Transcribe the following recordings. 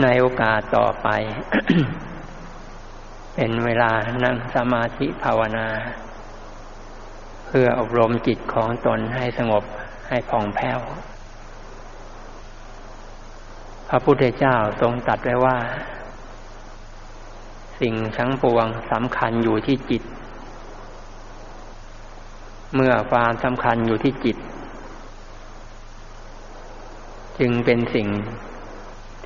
ในโอกาสต่อไป เป็นเวลานั่งสมาธิภาวนา เพื่ออบรมจิตของตนให้สงบให้ผ่องแผ้ว พระพุทธเจ้าทรงตัดไว้ว่า สิ่งทั้งปวงสำคัญอยู่ที่จิต เมื่อความสำคัญอยู่ที่จิต จึงเป็นสิ่ง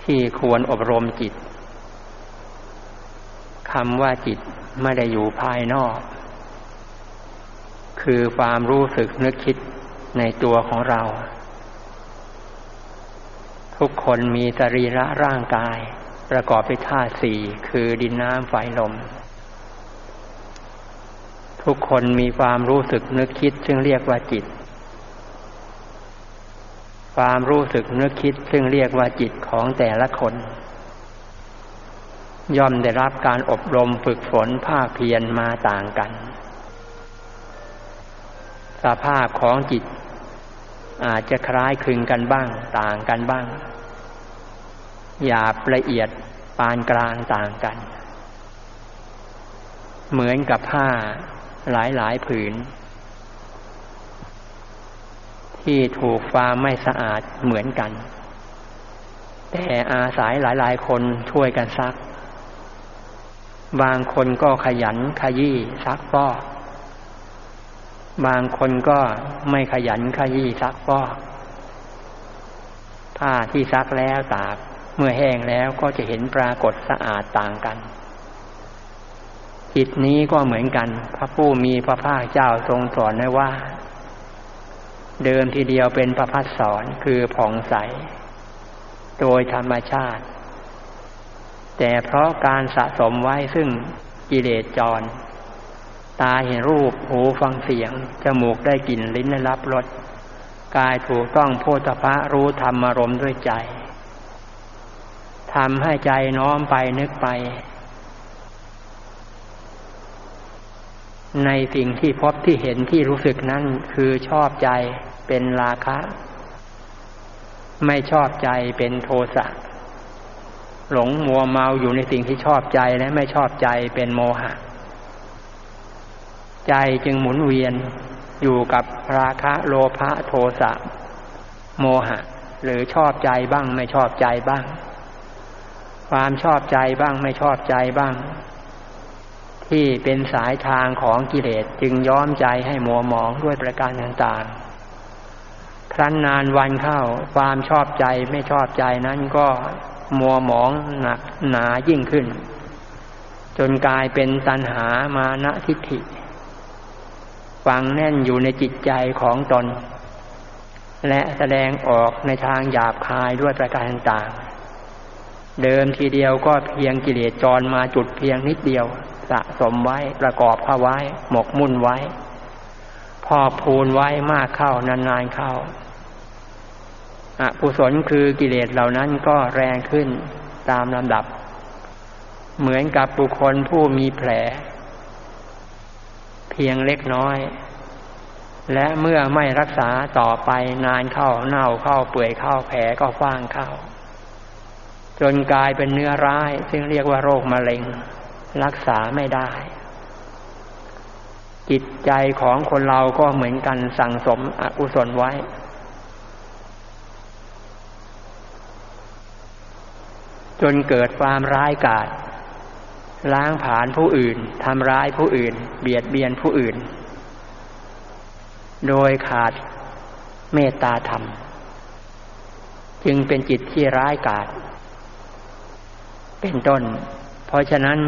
ที่ควรอบรมจิตคำว่าจิตไม่ได้อยู่ภายนอก คือความรู้สึกนึกคิดในตัวของเรา ทุกคนมีสรีระร่างกาย ประกอบไปธาตุสี่คือดินน้ำไฟลม ทุกคนมีความรู้สึกนึกคิด ซึ่งเรียกว่าจิต ความรู้สึกนึกคิดซึ่งเรียกว่าจิตของแต่ละคน ย่อมได้รับการอบรมฝึกฝนภาคเพียรมาต่างกัน สภาพของจิต อาจจะคล้ายคลึงกันบ้าง ต่างกันบ้าง หยาบละเอียดปานกลางต่างกัน เหมือนกับผ้าหลายหลายผืน ที่ถูกความไม่สะอาดเหมือนกัน แต่อาศัยหลายๆ คนช่วยกันซัก บางคนก็ขยันขยี้ซักฟอกบางคนก็ไม่ขยันขยี้ซักฟอกผ้าที่ซักแล้วตากเมื่อแห้งแล้วก็จะเห็นปรากฏสะอาดต่างกันจิตนี้ก็เหมือนกัน พระผู้มีพระภาคเจ้าทรงสอนไว้ว่า เดิมทีเดียวเป็นประพัดสอนคือผ่องใส โดยธรรมชาติ แต่เพราะการสะสมไว้ซึ่งกิเลสจร ตาเห็นรูปหูฟังเสียง จมูกได้กลิ่นลิ้นได้รับรสกายถูกต้องโพธพะรู้ธรรมารมด้วยใจทำให้ใจน้อมไปนึกไป ในสิ่งที่พบที่เห็นที่รู้สึกนั้นคือชอบใจเป็นราคะ ไม่ชอบใจเป็นโทสะหลงมัวเมาอยู่ในสิ่งที่ชอบใจและไม่ชอบใจเป็นโมหะ ใจจึงหมุนเวียนอยู่กับราคะโลภะโทสะโมหะ หรือชอบใจบ้างไม่ชอบใจบ้าง ความชอบใจบ้างไม่ชอบใจบ้าง ที่เป็นสายทางของกิเลสจึงย้อมใจให้มัวหมองด้วยประการต่างๆ ครั้นนานวันเข้าความชอบใจไม่ชอบใจนั้นก็มัวหมองหนักหนายิ่งขึ้น จนกลายเป็นตัณหามานะทิฏฐิฝังแน่นอยู่ในจิตใจของตน และแสดงออกในทางหยาบคายด้วยประการต่างๆ เดิมทีเดียวก็เพียงกิเลสจรมาจุดเพียงนิดเดียว สะสมไว้ประกอบเข้าไว้ หมกมุ่นไว้ พอพูนไว้มากเข้านานๆเข้าอกุศลคือกิเลสเหล่านั้นก็แรงขึ้นตามลำดับ เหมือนกับบุคคลผู้มีแผล เพียงเล็กน้อย และเมื่อไม่รักษาต่อไปนานเข้าเน่าเข้าเปื่อยเข้าแผลก็ฟ้างเข้า จนกลายเป็นเนื้อร้าย ซึ่งเรียกว่าโรคมะเร็ง รักษาไม่ได้ จิตใจของคนเราก็เหมือนกันสั่งสมอกุศลไว้ จนเกิดความร้ายกาจล้างผานผู้อื่นทำร้ายผู้อื่น เบียดเบียนผู้อื่น โดยขาดเมตตาธรรม จึงเป็นจิตที่ร้ายกาจเป็นต้น เพราะฉะนั้น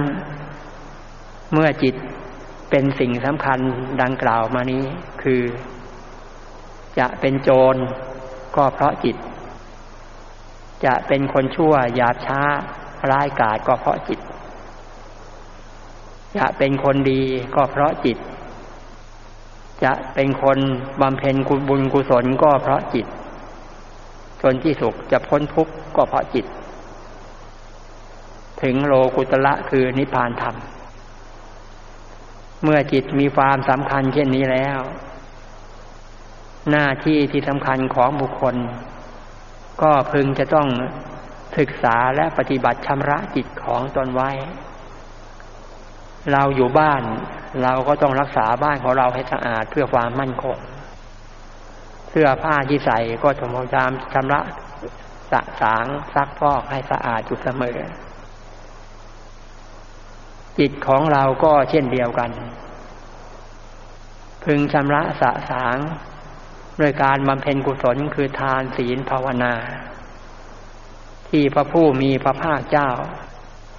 เมื่อจิตเป็นสิ่งสำคัญดังกล่าวมานี้ คือ จะเป็นโจรก็เพราะจิต จะเป็นคนชั่วหยาบช้าร้ายกาจก็เพราะจิต จะเป็นคนดีก็เพราะจิต จะเป็นคนบำเพ็ญกุบุญกุศลก็เพราะจิต จนที่สุขจะพ้นทุกข์ก็เพราะจิต ถึงโลกุตละคือนิพพานธรรม เมื่อจิตมีความสำคัญเช่นนี้แล้ว หน้าที่ที่สำคัญของบุคคล ก็พึงจะต้องศึกษาและปฏิบัติชำระจิตของตนไว้ เราอยู่บ้านเราก็ต้องรักษาบ้านของเราให้สะอาดเพื่อความมั่นคง เสื้อผ้าที่ใส่ก็ต้องพยายามชำระสะสางซักฟอกให้สะอาดอยู่เสมอ จิตของเราก็เช่นเดียวกัน พึงชำระสะสาง ด้วยการบำเพ็ญกุศลคือทานศีลภาวนา ที่พระผู้มีพระภาคเจ้า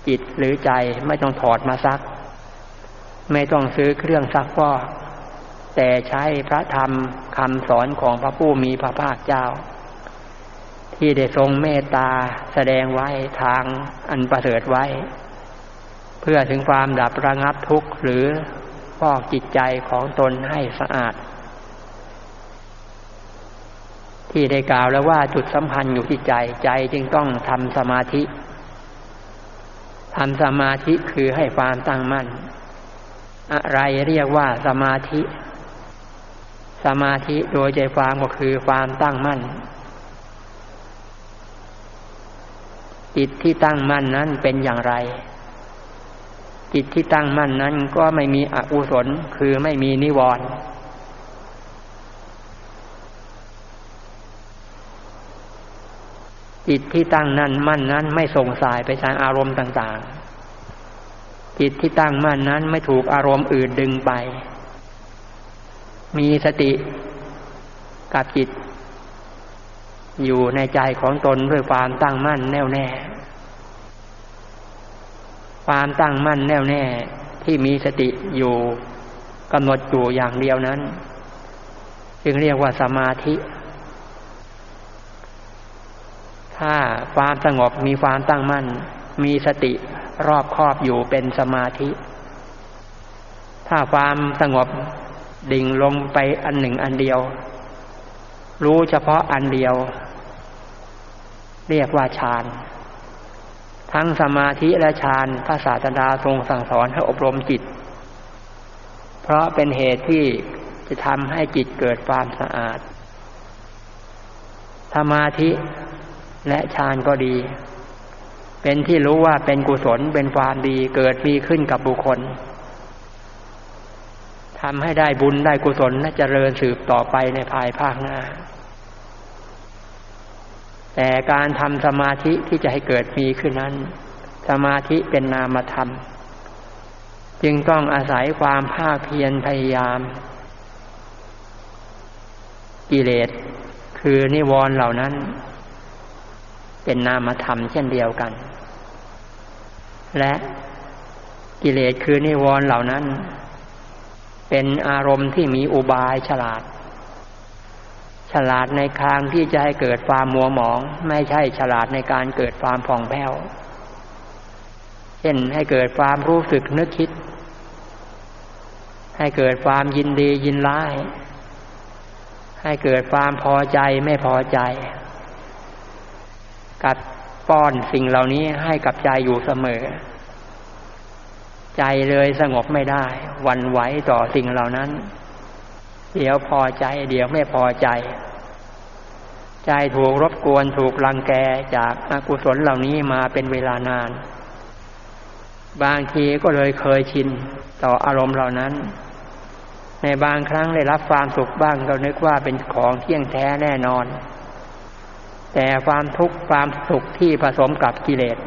จิตหรือใจไม่ต้องถอดมาซัก ไม่ต้องซื้อเครื่องซักฟอกแต่ใช้พระธรรมคำสอนของพระผู้มีพระภาคเจ้า ที่ได้ทรงเมตตาแสดงไว้ทางอันประเสริฐไว้ เพื่อถึงความดับระงับทุกข์หรือฟอกจิตใจของตนให้สะอาด ที่ได้กล่าวแล้วว่าจุดสัมพันธ์อยู่ที่ใจใจจึงต้องทำสมาธิทำสมาธิคือให้ความตั้งมั่น อะไรเรียกว่าสมาธิ สมาธิโดยใจความก็คือความตั้งมั่น จิตที่ตั้งมั่นนั้นเป็นอย่างไร จิตที่ตั้งมั่นนั้นก็ไม่มีอกุศลคือไม่มีนิวรณ์จิตที่ตั้งนั่นมั่นนั้นไม่ส่งสายไปทางอารมณ์ต่าง ๆ จิตที่ตั้งมั่นนั้นไม่ถูกอารมณ์อื่นดึงไป มีสติกับจิต อยู่ในใจของตนด้วยความตั้งมั่นแน่วแน่ ความตั้งมั่นแน่วแน่ที่มีสติอยู่กำหนดอยู่อย่างเดียวนั้น จึงเรียกว่าสมาธิ ถ้าความสงบมีความตั้งมั่น มีสติรอบครอบอยู่เป็นสมาธิ ถ้าความสงบดิ่งลงไปอันหนึ่งอันเดียว รู้เฉพาะอันเดียว เรียกว่าฌาน ทั้งสมาธิและฌานพระศาสดาทรงสั่งสอนให้อบรมจิต เพราะเป็นเหตุที่จะทำให้จิตเกิดความสะอาด สมาธิและฌานก็ดี เป็นที่รู้ว่าเป็นกุศลเป็นความดีเกิดมีขึ้นกับบุคคลทำให้ได้บุญได้กุศลและเจริญสืบต่อไปในภายภาคหน้า แต่การทำสมาธิที่จะให้เกิดมีขึ้นนั้น สมาธิเป็นนามธรรม จึงต้องอาศัยความภาคเพียรพยายาม กิเลสคือนิวรณ์เหล่านั้น เป็นนามธรรมเช่นเดียวกัน และกิเลสคือนิวรณ์เหล่านั้น เป็นอารมณ์ที่มีอุบายฉลาด ฉลาดในทางที่จะให้เกิดความมัวหมอง ไม่ใช่ฉลาดในการเกิดความผ่องแผ้วเช่นให้เกิดความรู้สึกนึกคิด ให้เกิดความยินดียินร้าย ให้เกิดความพอใจไม่พอใจ กัดป้อนสิ่งเหล่านี้ให้กับใจอยู่เสมอ ใจเลยสงบไม่ได้วันไหวต่อสิ่งเหล่านั้น เดี๋ยวพอใจ เดี๋ยวไม่พอใจ ใจถูกรบกวนถูกรังแกจากอกุศลเหล่านี้มาเป็นเวลานาน บางทีก็เลยเคยชินต่ออารมณ์เหล่านั้น ในบางครั้งได้รับความสุขบ้างก็นึกว่าเป็นของเที่ยงแท้แน่นอน แต่ความทุกข์ความสุขที่ผสมกับกิเลส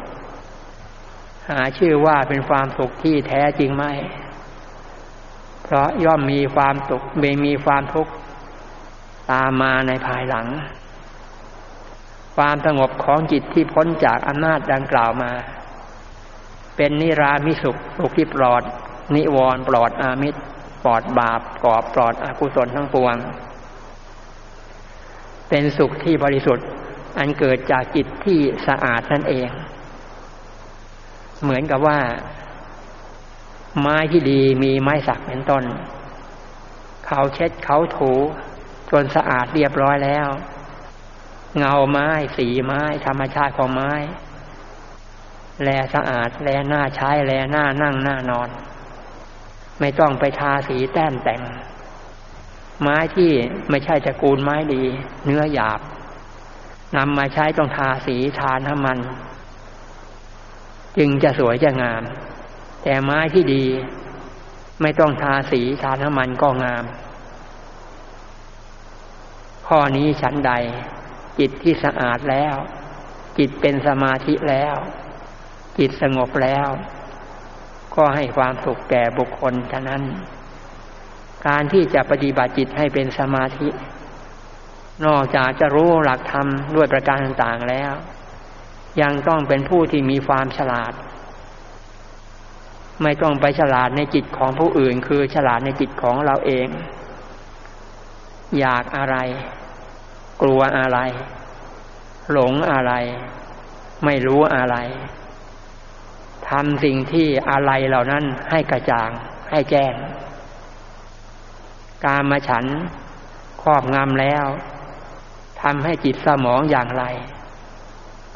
หาชื่อว่าเป็นความสุขที่แท้จริงไหมะย่อมมีความสุขไม่มีความทุกข์ตามมาในภายหลัง ความสงบของจิตที่พ้นจากอำนาจดังกล่าวมา เป็นนิรามิสุขสุขที่ปลอด นิวรปลอดอามิตรปลอดบาปกอบปลอดอกุศลทั้งปวง เป็นสุขที่บริสุทธิ์ อันเกิดจากจิตที่สะอาดนั่นเอง เหมือนกับว่า ไม้ที่ดีมีไม้สักเป็นต้น เขาเช็ดเขาถูจนสะอาดเรียบร้อยแล้ว เงาไม้ สีไม้ ธรรมชาติของไม้ แลสะอาดแลหน้าใช้แลหน้านั่งหน้านอน ไม่ต้องไปทาสีแต้มแต่ง ไม้ที่ไม่ใช่ตระกูลไม้ดี เนื้อหยาบนำมาใช้ต้องทาสีทาน้ำมัน จึงจะสวยจะงาม แต่ไม้ที่ดี ไม่ต้องทาสีทาน้ำมันก็งาม ข้อนี้ฉันใด จิตที่สะอาดแล้ว จิตเป็นสมาธิแล้ว จิตสงบแล้ว ก็ให้ความสุขแก่บุคคลฉะนั้น การที่จะปฏิบัติจิตให้เป็นสมาธิ นอกจากจะรู้หลักธรรมด้วยประการต่างๆแล้ว ยังต้องเป็นผู้ที่มีความฉลาด ไม่ต้องไปฉลาดในจิตของผู้อื่น คือฉลาดในจิตของเราเอง อยากอะไร กลัวอะไร หลงอะไร ไม่รู้อะไรทำสิ่งที่อะไรเหล่านั้นให้กระจ่าง ให้แจ้ง การมาฉันครอบงำแล้วทำให้จิตสมองอย่างไร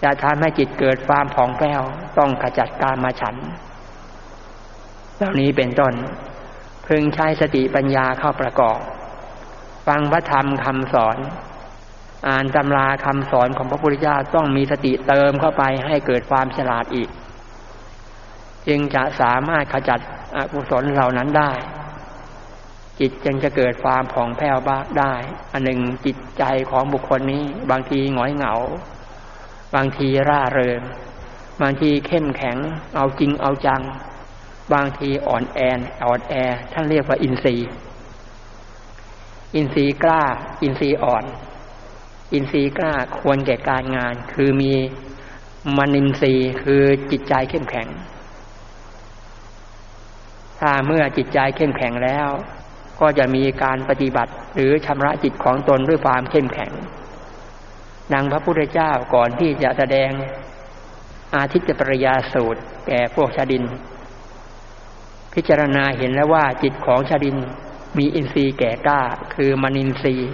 จะทำให้จิตเกิดความผ่องแผ้วต้องขจัดการมาฉัน เหล่านี้เป็นต้น พึงใช้สติปัญญาเข้าประกอบ ฟังพระธรรมคำสอน อ่านตำราคำสอนของพระพุทธเจ้าต้องมีสติเติมเข้าไปให้เกิดความฉลาดอีก จึงจะสามารถขจัดอกุศลเหล่านั้นได้ จิตจึงจะเกิดความผ่องแผ้วบ้าได้ อันหนึ่งจิตใจของบุคคลนี้ บางทีหงอยเหงา บางทีร่าเริงบางทีเข้มแข็ง เอาจริงเอาจัง บางทีอ่อนแอนอ่อนแอ ท่านเรียกว่าอินทรีย์ อินทรีย์กล้า อินทรีย์อ่อน อินทรีย์กล้าควรแก่การงาน คือมีมนินทรีย์คือจิตใจเข้มแข็ง ถ้าเมื่อจิตใจเข้มแข็งแล้ว ก็จะมีการปฏิบัติหรือชำระจิตของตนด้วยความเข้มแข็งดังพระพุทธเจ้าก่อนที่จะแสดงอาทิตย์ปริยาสูตร แก่พวกชาดิน พิจารณาเห็นแล้วว่า จิตของชาดินมีอินทรีย์แก่กล้า คือมนินทรีย์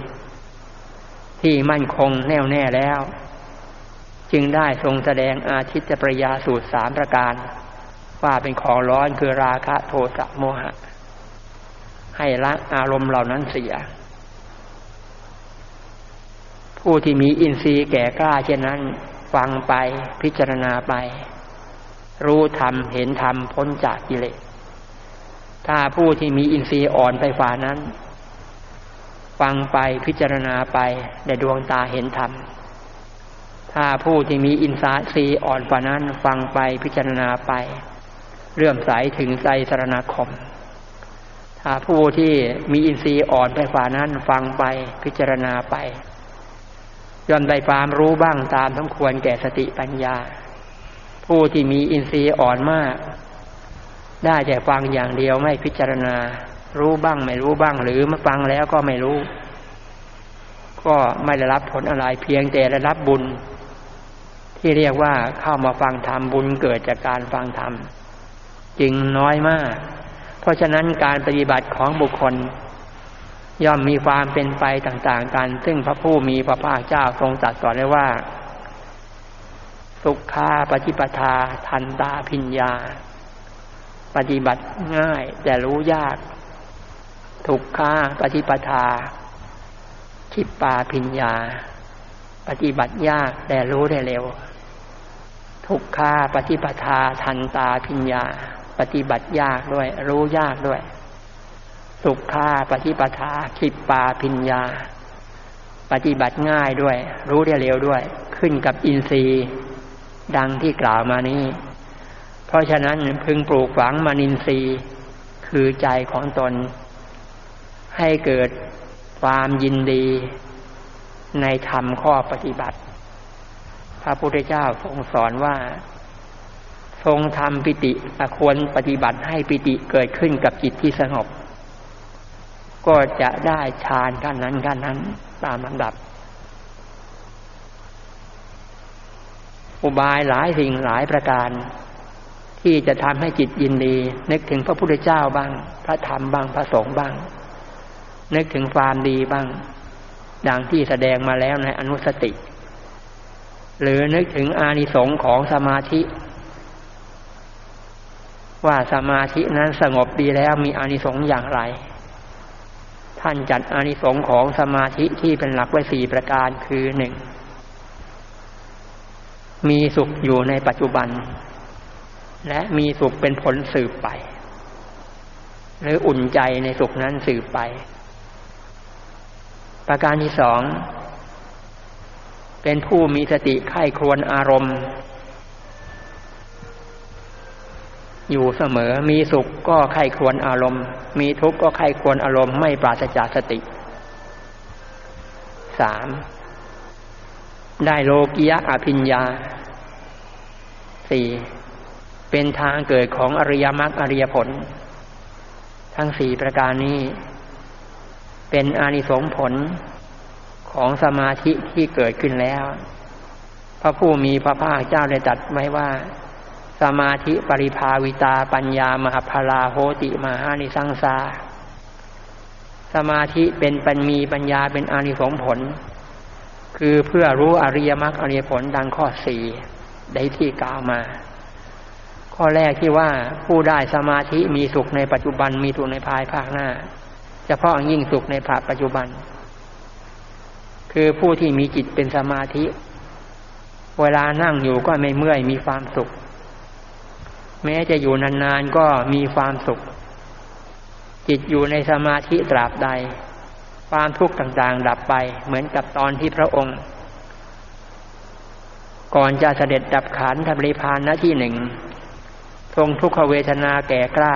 ที่มั่นคงแน่วแน่แล้ว จึงได้ทรงแสดงอาทิตยปริยาสูตรสามประการ ว่าเป็นของร้อนคือราคะโทสะโมหะ ให้ละอารมณ์เหล่านั้นเสีย ผู้ที่มีอินทรีย์แก่กล้าเช่นนั้น ฟังไปพิจารณาไป รู้ธรรมเห็นธรรมพ้นจากกิเลส ถ้าผู้ที่มีอินทรีย์อ่อนไปฝ่านั้น ฟังไปพิจารณาไปในดวงตาเห็นธรรม ถ้าผู้ที่มีอินทรีย์อ่อนฝ่านั้น ฟังไปพิจารณาไป เรื่อมใสถึงใจสารณคม ถ้าผู้ที่มีอินทรีย์อ่อนไปฝ่านั้น ฟังไปพิจารณาไปย่อมได้ความรู้บ้างตามทั้งควรแก่สติปัญญา ผู้ที่มีอินทรีย์อ่อนมาก ได้แต่ฟังอย่างเดียวไม่พิจารณา รู้บ้างไม่รู้บ้าง หรือมาฟังแล้วก็ไม่รู้ ก็ไม่ได้รับผลอะไรเพียงแต่ได้รับบุญ ที่เรียกว่าเข้ามาฟังธรรมบุญเกิดจากการฟังธรรมจึงน้อยมาก เพราะฉะนั้นการปฏิบัติของบุคคล ย่อมมีความเป็นไปต่างๆกัน ซึ่งพระผู้มีพระภาคเจ้าทรงตรัสสอนไว้ว่า สุขาปฏิปทาทันตาพิญญา ปฏิบัติง่าย แต่รู้ยากทุกขาปฏิปทาคิปปาพิญญา ปฏิบัติยากแต่รู้ได้เร็วทุกขาปฏิปทาทันตาพิญญา ปฏิบัติยากด้วย รู้ยากด้วยสุขขาปฏิปทาคิปปาพิญญา ปฏิบัติง่ายด้วย รู้ได้เร็วด้วย ขึ้นกับอินทรีย์ ดังที่กล่าวมานี้ เพราะฉะนั้นพึงปลูกฝังมานินทรีย์คือใจของตน ให้เกิดความยินดีในธรรมข้อปฏิบัติ พระพุทธเจ้าทรงสอนว่า ทรงทำปิติควรปฏิบัติให้ปิติเกิดขึ้นกับจิตที่สงบ ก็จะได้ฌานขั้นนั้นขั้นนั้นตามลำดับ อุบายหลายสิ่งหลายประการ ที่จะทำให้จิตยินดี นึกถึงพระพุทธเจ้าบ้าง พระธรรมบ้างพระสงฆ์บ้าง นึกถึงความดีบ้าง ดังที่แสดงมาแล้วในอนุสติ หรือนึกถึงอานิสงส์ของสมาธิ ว่าสมาธินั้นสงบดีแล้วมีอานิสงส์อย่างไร ท่านจัดอานิสงส์ของสมาธิที่เป็นหลักไว้สี่ประการคือหนึ่งมีสุขอยู่ในปัจจุบัน และมีสุขเป็นผลสืบไป หรืออุ่นใจในสุขนั้นสืบไป ประการที่สอง เป็นผู้มีสติไข้ครวนอารมณ์ อยู่เสมอมีสุขก็ไข้ครวนอารมณ์ มีทุกข์ก็ไข้ครวนอารมณ์ไม่ปราศจากสติสามได้โลกิยะอภิญญาสี่ เป็นทางเกิดของอริยมรรคอริยผล ทั้งสี่ประการนี้ เป็นอานิสงส์ผลของสมาธิที่เกิดขึ้นแล้ว พระผู้มีพระภาคเจ้าได้ตัดไว้ว่า สมาธิปริภาวิตาปัญญามหาพลาโหติมหานิสังสาสมาธิเป็นปัญมีปัญญาเป็นอานิสงส์ผล คือเพื่อรู้อริยมรรคอริยผลดังข้อสี่ได้ที่กล่าวมา ข้อแรกที่ว่าผู้ได้สมาธิมีสุขในปัจจุบันมีสุขในภายภาคหน้าเฉพาะยิ่งสุขในภาคปัจจุบัน คือผู้ที่มีจิตเป็นสมาธิ เวลานั่งอยู่ก็ไม่เมื่อยมีความสุข แม้จะอยู่นานๆก็มีความสุข จิตอยู่ในสมาธิตราบใด ความทุกข์ต่างๆ ดับไปเหมือนกับตอนที่พระองค์ ก่อนจะเสด็จดับขันธบริพานณที่หนึ่ง ทรงทุกขเวทนาแก่กล้า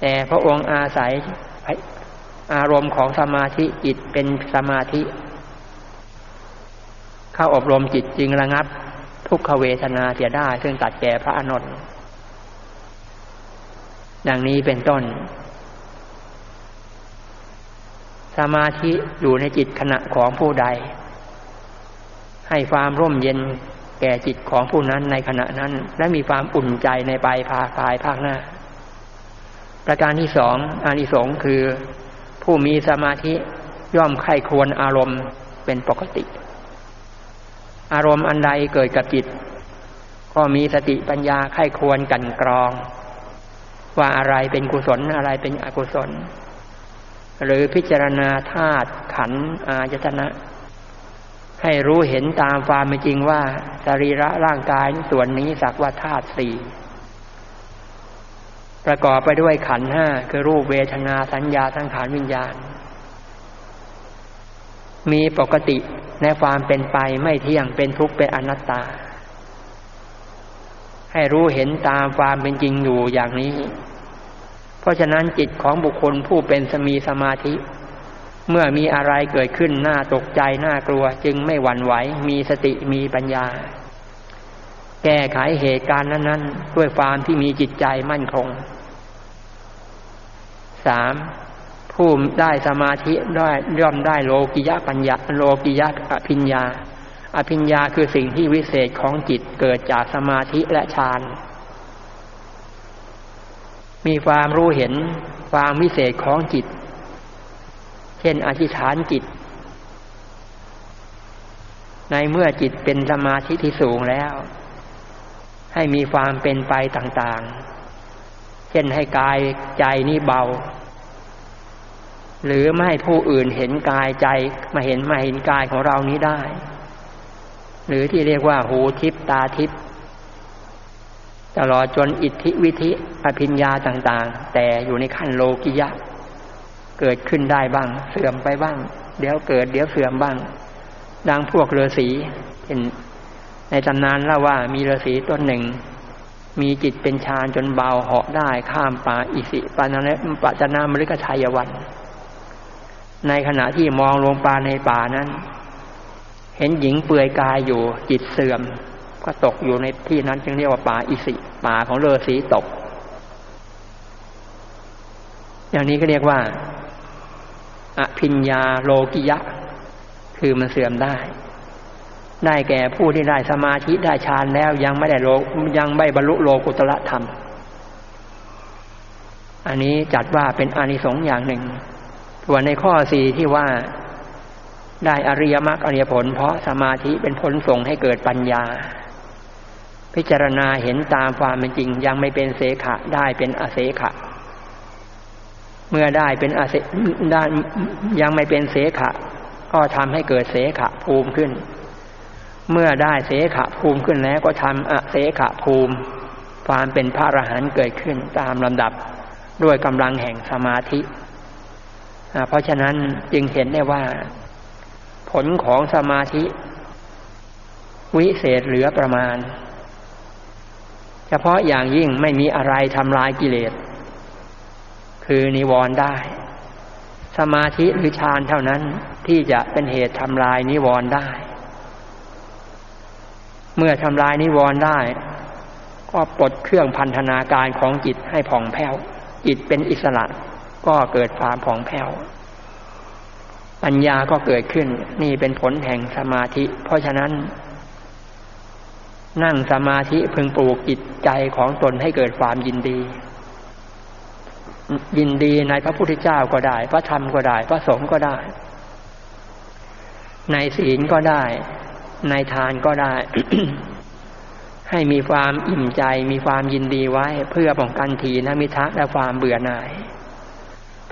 แต่พระองค์อาศัยอารมณ์ของสมาธิจิตเป็นสมาธิ เข้าอบรมจิตจึงระงับ ทุกขเวทนาเสียได้ ซึ่งตัดแก่พระอนุนดังนี้เป็นต้น สมาธิอยู่ในจิตขณะของผู้ใด ให้ความร่มเย็น แก่จิตของผู้นั้นในขณะนั้น และมีความอุ่นใจในปลายภาคายภาคหน้า ประการที่สองอานิสงส์คือ ผู้มีสมาธิย่อมไข้ควรอารมณ์เป็นปกติ อารมณ์อันใดเกิดกับจิต ก็มีสติปัญญาไข้ควรกันกรอง ว่าอะไรเป็นกุศลอะไรเป็นอกุศล หรือพิจารณาธาตุขันอายตนะ ให้รู้เห็นตามความเป็นจริงว่าสรีระร่างกายส่วนนี้สักว่าธาตุสี่ประกอบไปด้วยขันห้าคือรูปเวทนาสัญญาสังขารวิญญาณ มีปกติในความเป็นไปไม่เที่ยงเป็นทุกข์เป็นอนัตตา ให้รู้เห็นตามความเป็นจริงอยู่อย่างนี้ เพราะฉะนั้นจิตของบุคคลผู้เป็นสมีสมาธิ เมื่อมีอะไรเกิดขึ้นน่าตกใจน่ากลัว จึงไม่หวั่นไหว มีสติมีปัญญา แก้ไขเหตุการณ์นั้น ๆ ด้วยความที่มีจิตใจมั่นคงสามผู้ได้สมาธิได้ย่อมได้โลกิยะปัญญาโลกิยะอภิญญา อภิญญาคือสิ่งที่วิเศษของจิตเกิดจากสมาธิและฌานมีความรู้เห็นความวิเศษของจิต เช่นอธิษฐานจิต ในเมื่อจิตเป็นสมาธิที่สูงแล้ว ให้มีความเป็นไปต่างๆ เช่นให้กายใจนี้เบา หรือไม่ให้ผู้อื่นเห็นกายใจมาเห็นมาเห็นกายของเรานี้ได้ หรือที่เรียกว่าหูทิพตาทิพตลอดจนอิทธิวิธิอภิญญาต่าง ๆ แต่อยู่ในขั้นโลกิยะ เกิดขึ้นได้บ้าง เสื่อมไปบ้าง เดี๋ยวเกิด เดี๋ยวเสื่อมบ้าง ดังพวกฤาษีเห็นในตำนานเล่าว่ามีฤาษีต้นหนึ่ง มีจิตเป็นฌานจนเบาเหาะได้ข้ามป่าอิสิปานนปัจนามฤกชัยวันในขณะที่มองลงปาในป่านั้น เห็นหญิงเปลือยกายอยู่จิตเสื่อม ก็ตกอยู่ในที่นั้นจึงเรียกว่าป่าอิสิป่าของฤาษีตก อย่างนี้ก็เรียกว่า อภิญญาโลกิยะ คือมันเสื่อมได้ ได้แก่ผู้ที่ได้สมาธิได้ฌานแล้วยังไม่ได้โลยังไม่บรรลุโลกุตละธรรม อันนี้จัดว่าเป็นอานิสงส์อย่างหนึ่งส่วนในข้อสี่ที่ว่าได้อริยมรรคอริยผล เพราะสมาธิเป็นผลส่งให้เกิดปัญญา พิจารณาเห็นตามความเป็นจริงยังไม่เป็นเสขะได้เป็นอเสขะ เมื่อได้เป็นอเสได้ยังไม่เป็นเสขะ ก็ทำให้เกิดเสขะภูมิขึ้น เมื่อได้เสขะภูมิขึ้นแล้วก็ทำอเสขะภูมิ ความเป็นพระอรหันต์เกิดขึ้นตามลำดับด้วยกำลังแห่งสมาธิ เพราะฉะนั้นจึงเห็นได้ว่า ผลของสมาธิ วิเศษเหลือประมาณ เฉพาะอย่างยิ่งไม่มีอะไรทำลายกิเลส คือนิวรณ์ได้ สมาธิหรือฌานเท่านั้นที่จะเป็นเหตุทำลายนิวรณ์ได้ เมื่อทำลายนิวรณ์ได้ ก็ปลดเครื่องพันธนาการของจิตให้ผ่องแผ้ว จิตเป็นอิสระก็เกิดความผ่องแผ้ว ปัญญาก็เกิดขึ้น นี่เป็นผลแห่งสมาธิ เพราะฉะนั้น นั่งสมาธิพึงปลูกจิตใจของตนให้เกิดความยินดี ยินดีในพระพุทธเจ้าก็ได้ พระธรรมก็ได้ พระสงฆ์ก็ได้ ในศีลก็ได้ ในทานก็ได้ ให้มีความอิ่มใจ มีความยินดีไว้ เพื่อป้องกันทีนมิทะและความเบื่อหน่าย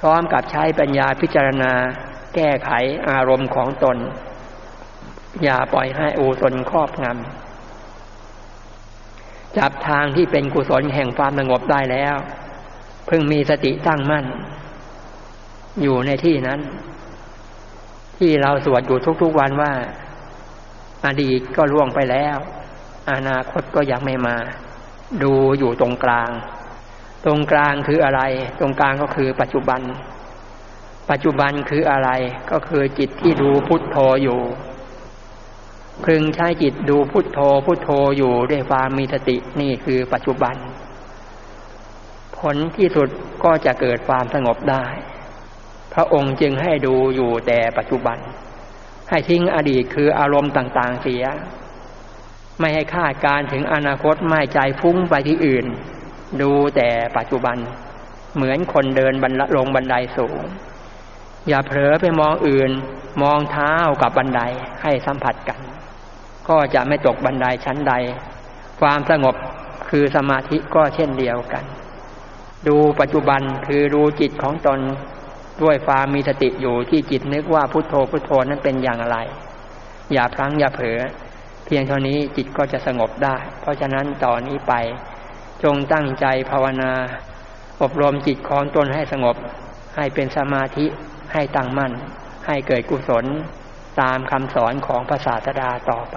พร้อมกับใช้ปัญญาพิจารณา แก้ไขอารมณ์ของตน อย่าปล่อยให้อุศนครอบงำจับทางที่เป็นกุศลแห่งความสงบได้แล้ว เพิ่งมีสติตั้งมั่น อยู่ในที่นั้น ที่เราสวดอยู่ทุกๆวันว่าอดีตก็ล่วงไปแล้ว อนาคตก็ยังไม่มา ดูอยู่ตรงกลาง ตรงกลางคืออะไร ตรงกลางก็คือปัจจุบัน ปัจจุบันคืออะไรก็คือจิตที่ดูพุทโธอยู่พึงใช้จิตดูพุทโธพุทโธอยู่ด้วยความมีสตินี่คือปัจจุบัน ผลที่สุดก็จะเกิดความสงบได้ พระองค์จึงให้ดูอยู่แต่ปัจจุบัน ให้ทิ้งอดีตคืออารมณ์ต่างๆเสีย ไม่ให้คาดการถึงอนาคตไม่ใจฟุ้งไปที่อื่น ดูแต่ปัจจุบัน เหมือนคนเดินบันลงบันไดสูง อย่าเผลอไปมองอื่น มองเท้ากับบันไดให้สัมผัสกัน ก็จะไม่ตกบันไดชั้นใด ความสงบคือสมาธิก็เช่นเดียวกัน ดูปัจจุบันคือดูจิตของตนด้วยความมีสติอยู่ที่จิตนึกว่าพุโทโธพุโทโธนั้นเป็นอย่างไร อย่าพลั้งอย่าเผลอเพียงเท่านี้จิตก็จะสงบได้ เพราะฉะนั้นต่อนนี้ไป จงตั้งใจภาวนา อบรมจิตของตนให้สงบ ให้เป็นสมาธิให้ตั้งมั่น ให้เกิดกุศลตามคำสอนของพระศาสดาต่อไป